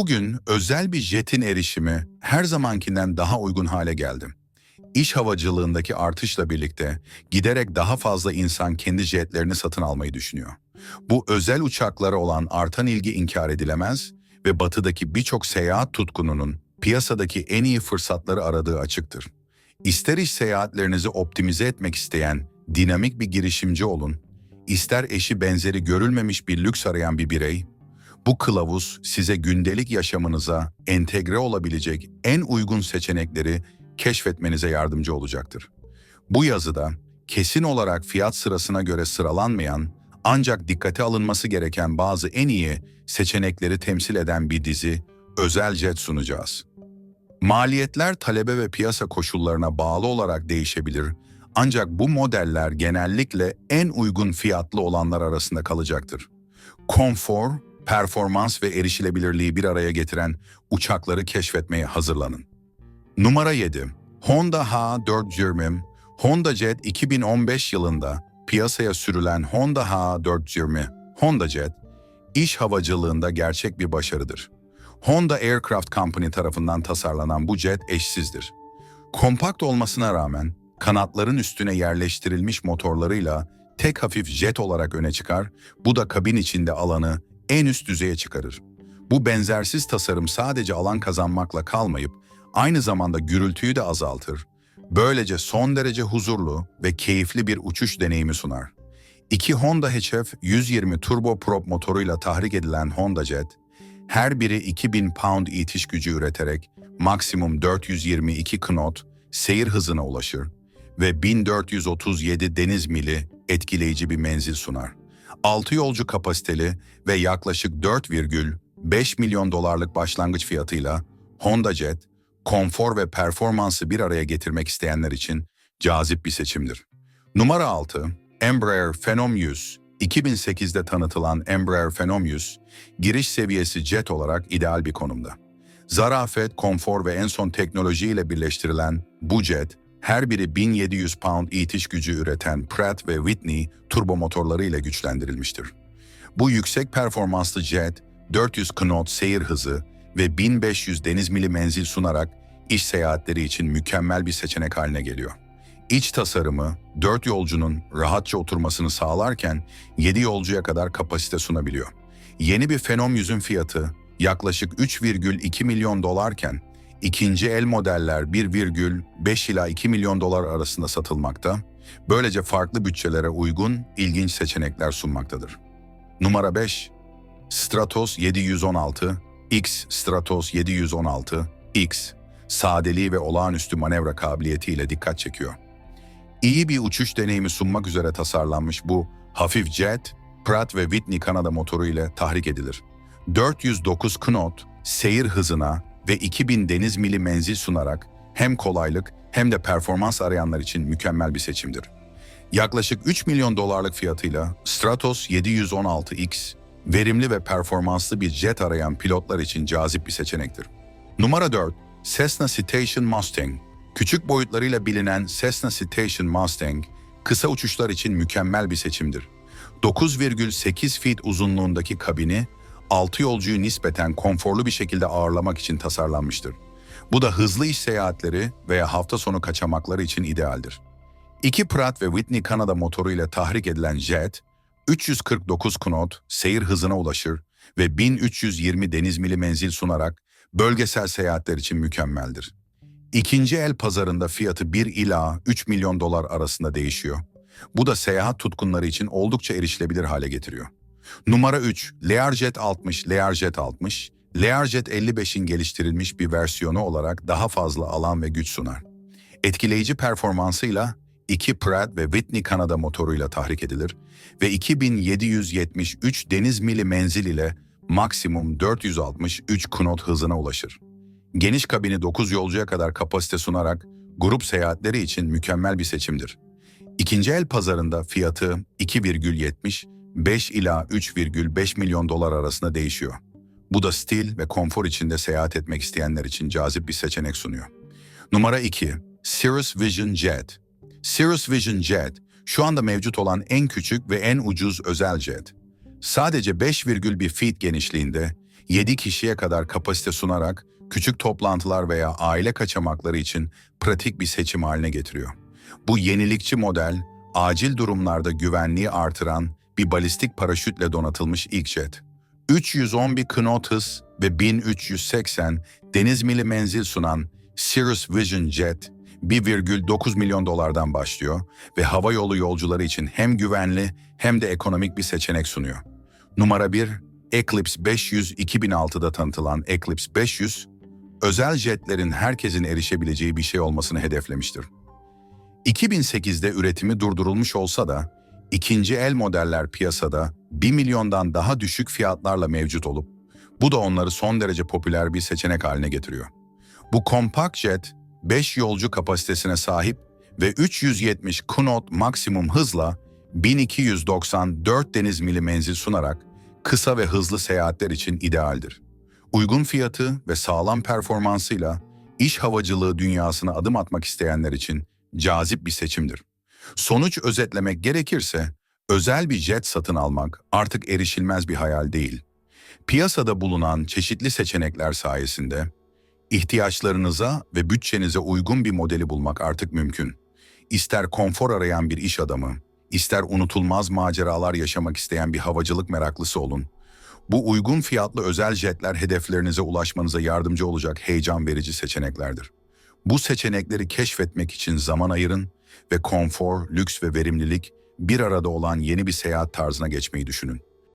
Bugün özel bir jetin erişimi her zamankinden daha uygun hale geldi. İş havacılığındaki artışla birlikte giderek daha fazla insan kendi jetlerini satın almayı düşünüyor. Bu özel uçaklara olan artan ilgi inkar edilemez ve batıdaki birçok seyahat tutkununun piyasadaki en iyi fırsatları aradığı açıktır. İster iş seyahatlerinizi optimize etmek isteyen dinamik bir girişimci olun, ister eşi benzeri görülmemiş bir lüks arayan bir birey, bu kılavuz size gündelik yaşamınıza entegre olabilecek en uygun seçenekleri keşfetmenize yardımcı olacaktır. Bu yazıda kesin olarak fiyat sırasına göre sıralanmayan ancak dikkate alınması gereken bazı en iyi seçenekleri temsil eden bir dizi özel jet sunacağız. Maliyetler talebe ve piyasa koşullarına bağlı olarak değişebilir ancak bu modeller genellikle en uygun fiyatlı olanlar arasında kalacaktır. Konfor, performans ve erişilebilirliği bir araya getiren uçakları keşfetmeye hazırlanın. Numara 7. Honda H420 Honda Jet 2015 yılında piyasaya sürülen Honda H420 Honda Jet, iş havacılığında gerçek bir başarıdır. Honda Aircraft Company tarafından tasarlanan bu jet eşsizdir. Kompakt olmasına rağmen kanatların üstüne yerleştirilmiş motorlarıyla tek hafif jet olarak öne çıkar, bu da kabin içinde alanı en üst düzeye çıkarır. Bu benzersiz tasarım sadece alan kazanmakla kalmayıp aynı zamanda gürültüyü de azaltır. Böylece son derece huzurlu ve keyifli bir uçuş deneyimi sunar. İki Honda HF 120 turboprop motoruyla tahrik edilen Honda Jet, her biri 2000 pound itiş gücü üreterek maksimum 422 knot seyir hızına ulaşır ve 1437 deniz mili etkileyici bir menzil sunar. 6 yolcu kapasiteli ve yaklaşık 4,5 milyon dolarlık başlangıç fiyatıyla Honda Jet, konfor ve performansı bir araya getirmek isteyenler için cazip bir seçimdir. Numara 6, Embraer Phenom 100. 2008'de tanıtılan Embraer Phenom 100, giriş seviyesi jet olarak ideal bir konumda. Zarafet, konfor ve en son teknolojiyle birleştirilen bu jet, her biri 1700 pound itiş gücü üreten Pratt ve Whitney turbo motorlarıyla güçlendirilmiştir. Bu yüksek performanslı jet, 400 knot seyir hızı ve 1500 deniz mili menzil sunarak iş seyahatleri için mükemmel bir seçenek haline geliyor. İç tasarımı 4 yolcunun rahatça oturmasını sağlarken 7 yolcuya kadar kapasite sunabiliyor. Yeni bir Phenom yüzün fiyatı yaklaşık 3,2 milyon dolarken ikinci el modeller 1,5 ila 2 milyon dolar arasında satılmakta. Böylece farklı bütçelere uygun ilginç seçenekler sunmaktadır. Numara 5. Stratos 716, X Stratos 716, X, sadeliği ve olağanüstü manevra kabiliyetiyle dikkat çekiyor. İyi bir uçuş deneyimi sunmak üzere tasarlanmış bu hafif jet, Pratt ve Whitney Kanada motoru ile tahrik edilir. 409 knot seyir hızına ve 2000 deniz mili menzil sunarak hem kolaylık hem de performans arayanlar için mükemmel bir seçimdir. Yaklaşık 3 milyon dolarlık fiyatıyla Stratos 716X, verimli ve performanslı bir jet arayan pilotlar için cazip bir seçenektir. Numara 4, Cessna Citation Mustang. Küçük boyutlarıyla bilinen Cessna Citation Mustang, kısa uçuşlar için mükemmel bir seçimdir. 9,8 feet uzunluğundaki kabini, 6 yolcuyu nispeten konforlu bir şekilde ağırlamak için tasarlanmıştır. Bu da hızlı iş seyahatleri veya hafta sonu kaçamakları için idealdir. İki Pratt ve Whitney Kanada motoru ile tahrik edilen jet, 349 knot seyir hızına ulaşır ve 1320 deniz mili menzil sunarak bölgesel seyahatler için mükemmeldir. İkinci el pazarında fiyatı 1 ila 3 milyon dolar arasında değişiyor. Bu da seyahat tutkunları için oldukça erişilebilir hale getiriyor. Numara 3, Learjet 60, Learjet 60, Learjet 55'in geliştirilmiş bir versiyonu olarak daha fazla alan ve güç sunar. Etkileyici performansıyla iki Pratt ve Whitney Kanada motoruyla tahrik edilir ve 2773 deniz mili menzil ile maksimum 463 knot hızına ulaşır. Geniş kabini 9 yolcuya kadar kapasite sunarak grup seyahatleri için mükemmel bir seçimdir. İkinci el pazarında fiyatı 2,70 5 ila 3,5 milyon dolar arasında değişiyor. Bu da stil ve konfor içinde seyahat etmek isteyenler için cazip bir seçenek sunuyor. Numara 2. Cirrus Vision Jet. Cirrus Vision Jet, şu anda mevcut olan en küçük ve en ucuz özel jet. Sadece 5,1 feet genişliğinde, 7 kişiye kadar kapasite sunarak küçük toplantılar veya aile kaçamakları için pratik bir seçim haline getiriyor. Bu yenilikçi model, acil durumlarda güvenliği artıran bir balistik paraşütle donatılmış ilk jet. 311 knot hız ve 1380 deniz mili menzil sunan Cirrus Vision Jet 1,9 milyon dolardan başlıyor ve hava yolu yolcuları için hem güvenli hem de ekonomik bir seçenek sunuyor. Numara 1, Eclipse 500 2006'da tanıtılan Eclipse 500, özel jetlerin herkesin erişebileceği bir şey olmasını hedeflemiştir. 2008'de üretimi durdurulmuş olsa da ikinci el modeller piyasada 1 milyondan daha düşük fiyatlarla mevcut olup bu da onları son derece popüler bir seçenek haline getiriyor. Bu kompakt jet 5 yolcu kapasitesine sahip ve 370 knot maksimum hızla 1294 deniz mili menzil sunarak kısa ve hızlı seyahatler için idealdir. Uygun fiyatı ve sağlam performansıyla iş havacılığı dünyasına adım atmak isteyenler için cazip bir seçimdir. Sonuç özetlemek gerekirse, özel bir jet satın almak artık erişilmez bir hayal değil. Piyasada bulunan çeşitli seçenekler sayesinde ihtiyaçlarınıza ve bütçenize uygun bir modeli bulmak artık mümkün. İster konfor arayan bir iş adamı, ister unutulmaz maceralar yaşamak isteyen bir havacılık meraklısı olun. Bu uygun fiyatlı özel jetler hedeflerinize ulaşmanıza yardımcı olacak heyecan verici seçeneklerdir. Bu seçenekleri keşfetmek için zaman ayırın ve konfor, lüks ve verimlilik bir arada olan yeni bir seyahat tarzına geçmeyi düşünün.